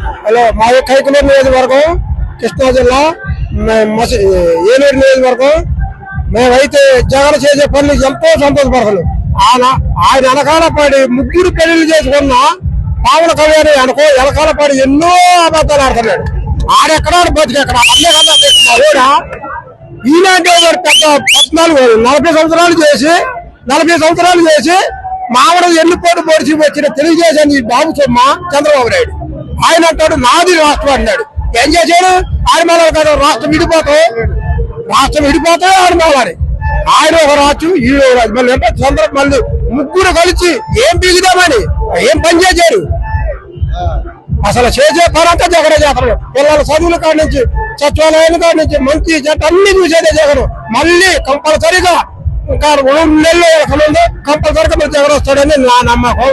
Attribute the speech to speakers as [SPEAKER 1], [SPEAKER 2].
[SPEAKER 1] Hello మా కైకులూరు నియోజకవర్గం కృష్ణా జిల్లా మే- మసి- ఏలూరు నియోజకవర్గం. మేమైతే జగన్ చేసే పనులు ఎంతో సంతోషపడతాను. ఆయన ఆయన వెనకాలపాడి ముగ్గురు పెళ్ళి చేసుకున్న పావన కళ్యాణి అనుకో వెనకాలపాడి ఎన్నో అబద్ధాలు ఆడుతున్నాడు. ఆడెక్కడ బతికెక్కడ అన్నీ కదా కూడా ఈనాటి పెద్ద పద్నాలుగు నలభై సంవత్సరాలు చేసి నలభై సంవత్సరాలు చేసి మావిడ ఎన్ని పోటు పొడిచి వచ్చిన తెలియజేశాను ఈ బాబు సొమ్మ చంద్రబాబు నాయుడు. ఆయన అంటాడు నాది రాష్ట్రం అన్నాడు. ఏం చేశాడు? ఆడమల కదా రాష్ట్రం విడిపోతాయి రాష్ట్రం విడిపోతే ఆడమలని ఆయన ఒక రాజు ఈయన రాజు మళ్ళీ అంటే చంద్ర మళ్ళీ ముగ్గురు కలిసి ఏం బిగుదామని ఏం పని చేశారు? అసలు చేసే పని జగన్ చేస్తారు పిల్లల చదువుల కాడి నుంచి సచివాలయాల కాడి నుంచి మంచి చెట్టు అన్ని చూసేదే జగన్. మళ్ళీ కంపల్సరీగా ఇంకా రెండు నెలలు ఎక్కడ కంపల్సరీగా మరి జగన్ వస్తాడని నా నమ్మకం.